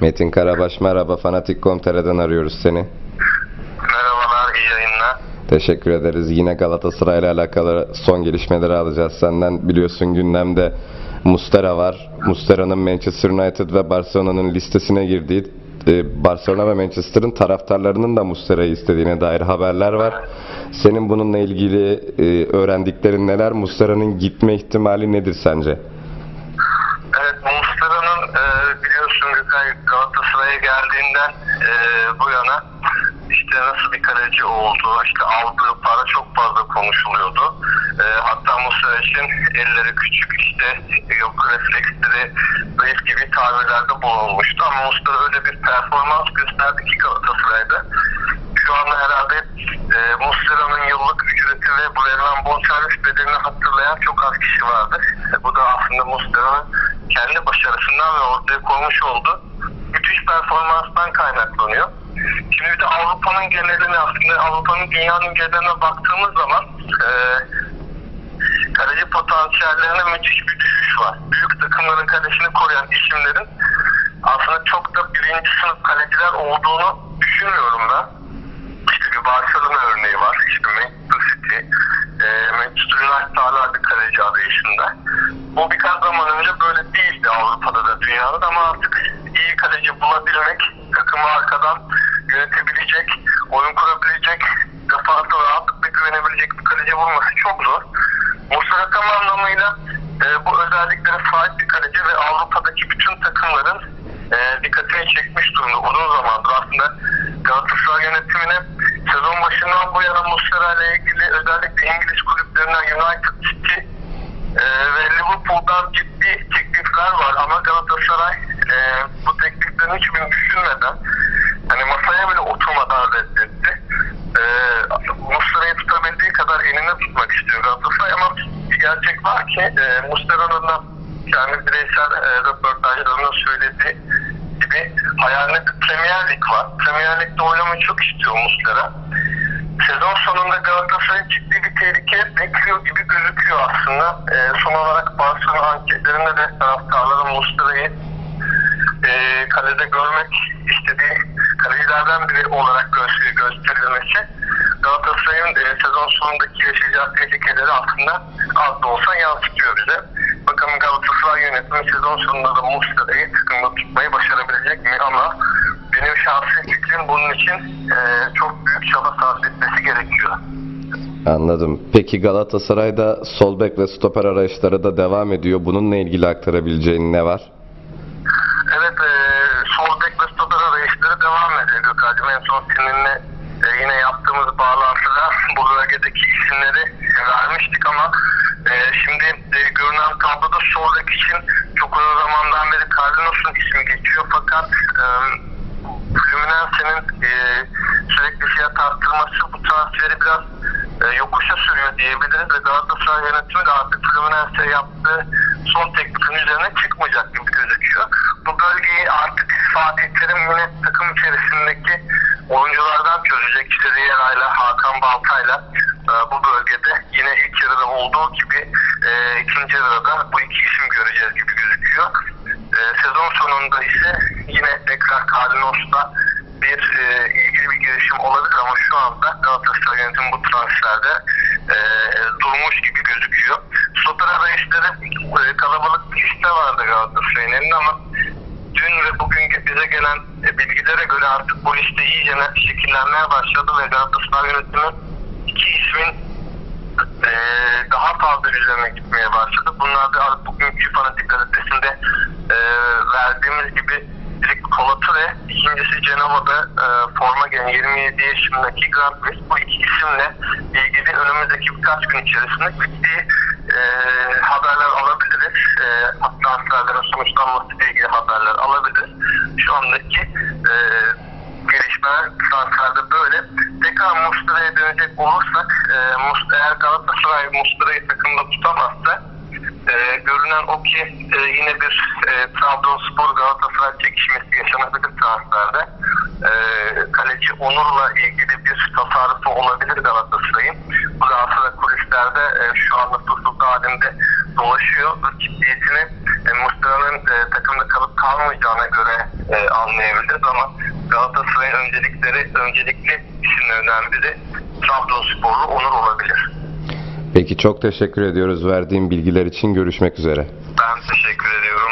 Metin Karabaş merhaba Fanatik.com.tr'den arıyoruz seni. Merhabalar, iyi yayınlar. Teşekkür ederiz. Yine Galatasaray ile alakalı son gelişmeleri alacağız senden. Biliyorsun gündemde Mustera var. Mustera'nın Manchester United ve Barcelona'nın listesine girdiği e, Barcelona ve Manchester'ın taraftarlarının da Mustera'yı istediğine dair haberler var. Senin bununla ilgili e, öğrendiklerin neler? Mustera'nın gitme ihtimali nedir sence? Evet, Muslera'nın e, Gökay Galatasaray'a geldiğinden e, bu yana işte nasıl bir kaleci olduğu, işte aldığı para çok fazla konuşuluyordu. E, hatta Muslera için elleri küçük, işte yok refleksleri zayıf gibi tabirlerde bulunmuştu. Ama Muslera öyle bir performans gösterdi ki Galatasaray'da. Şu anda herhalde e, Muslera'nın yıllık ücreti ve bu verilen bonservis bedelini hatırlayan çok az kişi vardır. E, bu da aslında Muslera'nın kendi başarısından ve ortaya koymuş olduğu müthiş performanstan kaynaklanıyor. Şimdi bir de Avrupa'nın geneline aslında Avrupa'nın dünyanın geneline baktığımız zaman e, kaleci potansiyellerine müthiş bir düşüş var. Büyük takımların kalesini koruyan isimlerin aslında çok da birinci sınıf kaleciler olduğunu düşünmüyorum ben. İşte bir Barcelona örneği var. İşte Manchester City, e, Manchester United hala bir kaleci arayışında. Bu birkaç zaman önce böyle değildi Avrupa'da da dünyada da ama artık iyi kaleci bulabilmek, takımı arkadan yönetebilecek, oyun kurabilecek, defansa rahatlıkla güvenebilecek bir kaleci bulması çok zor. Muslera tam anlamıyla e, bu özelliklere sahip bir kaleci ve Avrupa'daki bütün takımların e, dikkatini çekmiş durumda. Uzun zamandır aslında Galatasaray yönetimine sezon başından bu yana Muslera ile ilgili özellikle İngiliz kulüplerinden United City e, ve Liverpool'dan ciddi teklifler var ama Galatasaray e, bu tekliflerin hiçbirini düşünmeden hani masaya bile oturmadan reddetti. E, Muslera'yı tutabildiği kadar eline tutmak istiyor Galatasaray ama bir gerçek var ki e, Muslera'nın da kendi bireysel e, röportajlarında söylediği gibi hayalinde bir Premier Lig var. Premier Lig'de oynamayı çok istiyor Muslera. Sezon sonunda Galatasaray'ın ciddi bir tehlike bekliyor gibi gözüküyor aslında. E, son olarak Barcelona anketlerinde de taraftarların Muslera'yı e, kalede görmek istediği kalecilerden biri olarak gö- gösterilmesi Galatasaray'ın e, sezon sonundaki yaşayacağı tehlikeleri aslında az da olsa yansıtıyor bize. Bakalım Galatasaray yönetimi sezon sonunda da Muslera'yı takımda tutmayı başarabilecek mi ama benim şahsi fikrim bunun için e, çok büyük çaba sarf etmesi gerekiyor. Anladım. Peki Galatasaray'da sol bek ve stoper arayışları da devam ediyor. Bununla ilgili aktarabileceğin ne var? Evet, e, sol bek ve stoper arayışları devam ediyor Gökhan'cığım. En son seninle e, yine yaptığımız bağlantıda bu bölgedeki isimleri vermiştik ama e, şimdi e, görünen tabloda sol bek için çok uzun zamandan beri Carlos'un ismi geçiyor fakat e, Fluminense'nin e, sürekli fiyat arttırması bu transferi biraz e, yokuşa sürüyor diyebiliriz ve Galatasaray yönetimi de artık Fluminense yaptığı son teklifin üzerine çıkmayacak gibi gözüküyor. Bu bölgeyi artık Fatih Terim yine takım içerisindeki oyunculardan çözecek. İşte Riera'yla, Hakan Balta'yla e, bu bölgede yine ilk yarıda olduğu gibi e, ikinci yarıda bu iki isim göreceğiz gibi gözüküyor. E, sezon sonunda ise tekrar Carlos'la bir e, ilgili bir girişim olabilir ama şu anda Galatasaray yönetimi bu transferde e, durmuş gibi gözüküyor. Stoper arayışları e, kalabalık bir liste vardı Galatasaray'ın elinde ama dün ve bugün bize gelen e, bilgilere göre artık bu liste iyice şekillenmeye başladı ve Galatasaray yönetimi iki ismin e, daha fazla üzerine gitmeye başladı. Bunlar da bugünkü Fanatik gazetesinde e, verdiğimiz gibi biri Colature, ikincisi Cenova'da e, forma giyen 27 yaşındaki Grandwich. Bu iki isimle ilgili önümüzdeki birkaç gün içerisinde ciddi e, haberler alabiliriz. E, transferlerin sonuçlanması ile ilgili haberler alabiliriz. Şu andaki e, gelişmeler transferde böyle. Tekrar Muslera'ya dönecek olursak e, Mus- eğer Galatasaray Muslera'yı takımda tutamazsa e, görünen o ki e, yine bir e, Trabzonspor Galatasaray çekişmesi yaşanabilir transferde. E, kaleci Onur'la ilgili bir tasarrufu olabilir Galatasaray'ın. Bu Galatasaray kulislerde e, şu anda fırsat halinde dolaşıyor. Bu ciddiyetini e, Muslera'nın e, takımda kalıp kalmayacağına göre e, anlayabiliriz ama Galatasaray'ın öncelikleri, öncelikli isimlerinden biri Trabzonsporlu Onur olabilir. Peki çok teşekkür ediyoruz verdiğin bilgiler için. Görüşmek üzere. Ben teşekkür ediyorum.